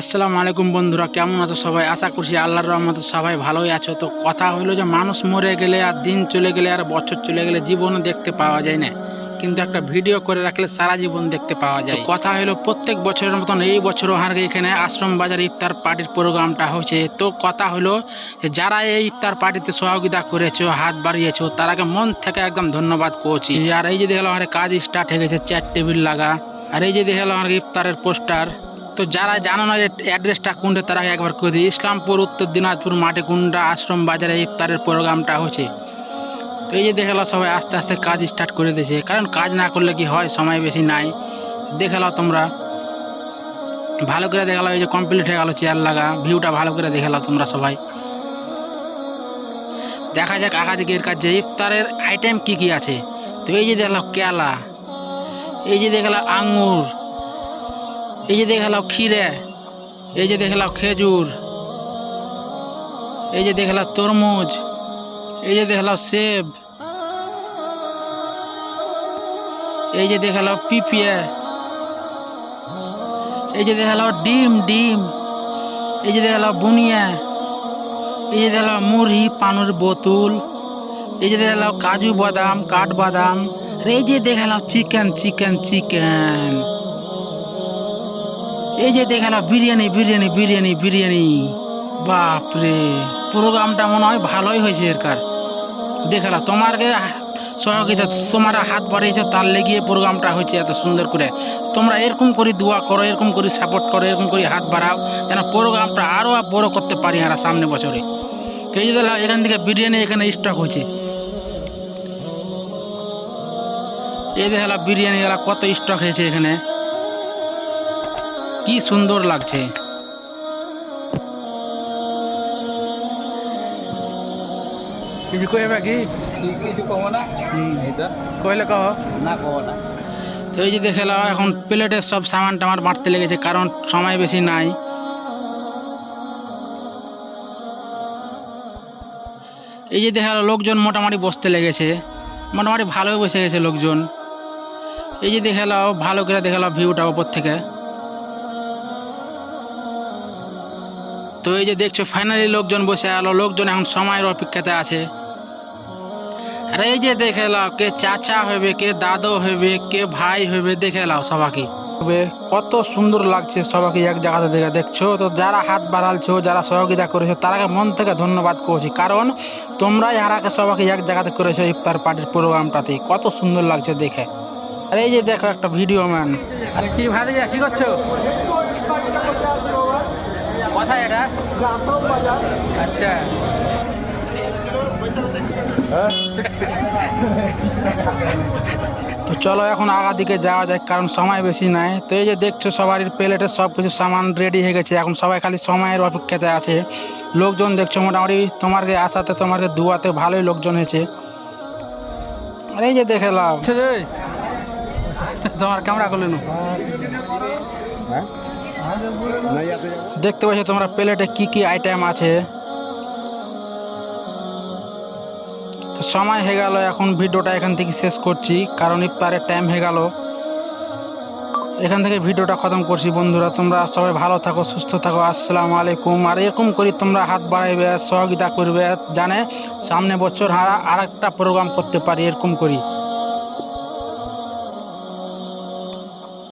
আসসালামু আলাইকুম বন্ধুরা, কেমন আছো সবাই? আশা করছি আল্লাহর রহমতে সবাই ভালোই আছো। তো কথা হলো যে, মানুষ মরে গেলে আর দিন চলে গেলে আর বছর চলে গেলে জীবনও দেখতে পাওয়া যায় না। কিন্তু একটা ভিডিও করে রাখলে সারা জীবন দেখতে পাওয়া যায়। কথা হলো, প্রত্যেক বছরের মতন এই বছরও হার এখানে আশ্রম বাজার ইফতার পার্টির প্রোগ্রামটা হচ্ছে তো কথা হলো যে, যারা এই ইফতার পার্টিতে সহযোগিতা করেছ, হাত বাড়িয়েছো, তারাকে মন থেকে একদম ধন্যবাদ করছি। আর এই যে দেখলাম আমার কাজ স্টার্ট হয়ে গেছে চেয়ার টেবিল লাগা। আর এই যে দেখলাম আমার ইফতারের পোস্টার তো যারা জানো না যে অ্যাড্রেসটা কোনটা, তারা একবার করে দিই। ইসলামপুর, উত্তর দিনাজপুর মাঠে কুন্ডা আশ্রম বাজারে ইফতারের প্রোগ্রামটা হচ্ছে। তো এই যে দেখাল সবাই আস্তে আস্তে কাজ স্টার্ট করে দিয়েছে। কারণ কাজ না করলে কি হয়? সময় বেশি নাই। দেখাল তোমরা। ভালো করে দেখাল এই যে কমপ্লিট হয়ে গেল চেয়ার লাগা। ভিউটা ভালো করে দেখাল তোমরা সবাই। দেখা যাক আগাদিকের কাছে ইফতারের আইটেম কি কি আছে। তো এই যে দেখল কেলা। এই যে দেখলাম আঙ্গুর। এই যে দেখলাম ক্ষীরে এই যে দেখলাম খেজুর এই যে দেখলাম তরমুজ এই যে দেখলাম সেব এই যে দেখলাম পিপিয়া এই যে দেখলাম ডিম ডিম এই যে দেখলাম বুনিয়া এই যে দেখলাম মুড়ি পানুর বোতল এই যে দেখলাম কাজু বাদাম কাঠ বাদাম এই যে দেখালাম চিকেন চিকেন চিকেন এই যে দেখালাম বিরিয়ানি বিরিয়ানি বিরিয়ানি বিরিয়ানি। বাপরে, প্রোগ্রামটা মনে হয় ভালোই হয়েছে এরকার। দেখালা তোমারকে সহযোগিতা তোমার হাত বাড়িয়েছো, তার লেগিয়ে প্রোগ্রামটা হয়েছে এত সুন্দর করে। তোমরা এরকম করে দোয়া করো, এরকম করে সাপোর্ট করো, এরকম করে হাত বাড়াও, যেন প্রোগ্রামটা আরও বড় করতে পারি আর সামনে বছরে। এই যে এখান থেকে বিরিয়ানি এখানে স্টক হয়েছে। এই দেখলাম, বিরিয়ানি গেলা কত স্টক হয়েছে এখানে। কি সুন্দর লাগছে। কিছু কইবে কি? কিছু কমো না। কইলে কহ না কমো না। তো এই যে দেখলাম এখন প্লেটের সব সামান টামার বাড়তে লেগেছে কারণ সময় বেশি নাই। এই যে দেখাল লোকজন মোটামুটি বসতে লেগেছে। মোটামুটি ভালোই বসে গেছে লোকজন। এই যে দেখাল ভালো করে দেখাল ভিউটা ওপর থেকে। তো এই যে দেখছ ফাইনালি লোকজন বসে আলো, লোকজন এখন সময়ের অপেক্ষাতে আছে। আর এই যে দেখে লাও, কে চাচা হইবে, কে দাদু হইবে, কে ভাই হইবে, দেখে লাও সবাইকে। হবে কত সুন্দর লাগছে সবাইকে এক জায়গাতে দেখে, দেখছ? তো যারা হাত বাড়ালছো, যারা সহযোগিতা করেছ, তারাকে মন থেকে ধন্যবাদ করছি। কারণ তোমরাই হারাকে সবাইকে এক জায়গাতে করেছ ইফতার পার্টির প্রোগ্রামটাতে। কত সুন্দর লাগছে দেখে। আর এই যে দেখো একটা ভিডিও, ম্যান। কি ভাই, কি করছ? কোথায় এটা। আচ্ছা। তো চলো এখন আগা দিকে যাওয়া যায় কারণ সময় বেশি নাই। তো এই যে দেখছ সবারই প্লেটে সব কিছু সামান রেডি হয়ে গেছে। এখন সবাই খালি সময়ের অপেক্ষাতে আছে। লোকজন দেখছ মোটামুটি তোমারকে আসাতে তোমারকে দুয়াতে ভালোই লোকজন হয়েছে। আর এই যে দেখে লাভ তোমার ক্যামেরা করলে না হ্যাঁ। দেখতে পাচ্ছ তোমরা প্লেটে কি কি আইটেম আছে। তো সময় হয়ে গেল, এখন ভিডিওটা এখান থেকে শেষ করছি, কারণ ইফতারের টাইম হয়ে গেল। এখান থেকে ভিডিওটা খতম করছি, বন্ধুরা, তোমরা সবাই ভালো থাকো, সুস্থ থাকো, আসসালামু আলাইকুম। আর এরকম করি তোমরা হাত বাড়াইবে, সহযোগিতা করবে, জানে সামনে বছর হারা আর একটা প্রোগ্রাম করতে পারি, এরকম করি।